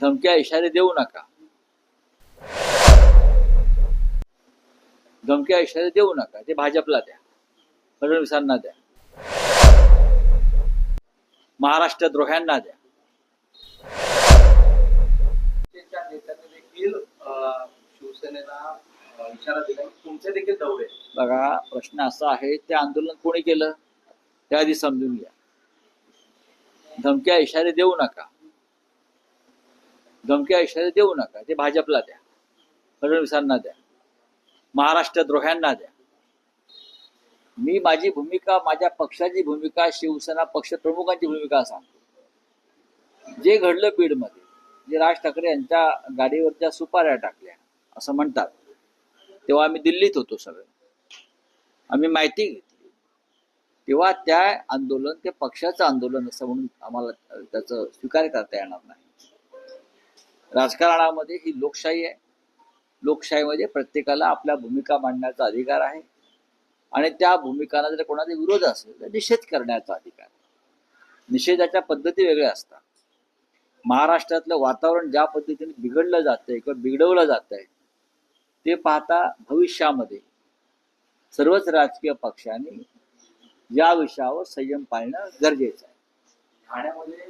धमक्या इशारे देऊ नका. धमक्या इशारे देऊ नका. ते भाजपला द्या. फडणवीसांना द्या. महाराष्ट्र द्रोह्यांना द्या. बघा प्रश्न असा आहे ते आंदोलन कोणी केलं? त्या आधी समजून घ्या. धमक्या इशारे देऊ नका. धमक्या इशारे देऊ नका. ते भाजपला द्या. फडणवीसांना द्या. महाराष्ट्र द्रोह्यांना द्या. मी माझी भूमिका माझ्या पक्षाची भूमिका शिवसेना पक्ष प्रमुखांची भूमिका सांगतो. जे घडलं बीडमध्ये जे राज ठाकरे यांच्या गाडीवरच्या सुपाऱ्या टाकल्या असं म्हणतात. तेव्हा आम्ही दिल्लीत होतो सगळे. आम्ही माहिती घेतली. तेव्हा त्या आंदोलन ते पक्षाचं आंदोलन असं म्हणून आम्हाला त्याचं स्वीकार करता येणार नाही. राजकारणामध्ये ही लोकशाही आहे. लोकशाहीमध्ये प्रत्येकाला आपल्या भूमिका मांडण्याचा अधिकार आहे. आणि त्या भूमिकांना जर कोणाचा विरोध असेल तर निषेध करण्याचा अधिकार निषेधाच्या पद्धती वेगळ्या असतात. महाराष्ट्रातलं वातावरण ज्या पद्धतीने बिघडलं जातंय किंवा बिघडवलं जात आहे ते पाहता भविष्यामध्ये सर्वच राजकीय पक्षांनी या विषयावर संयम पाळणं गरजेचं आहे. ठाण्यामध्ये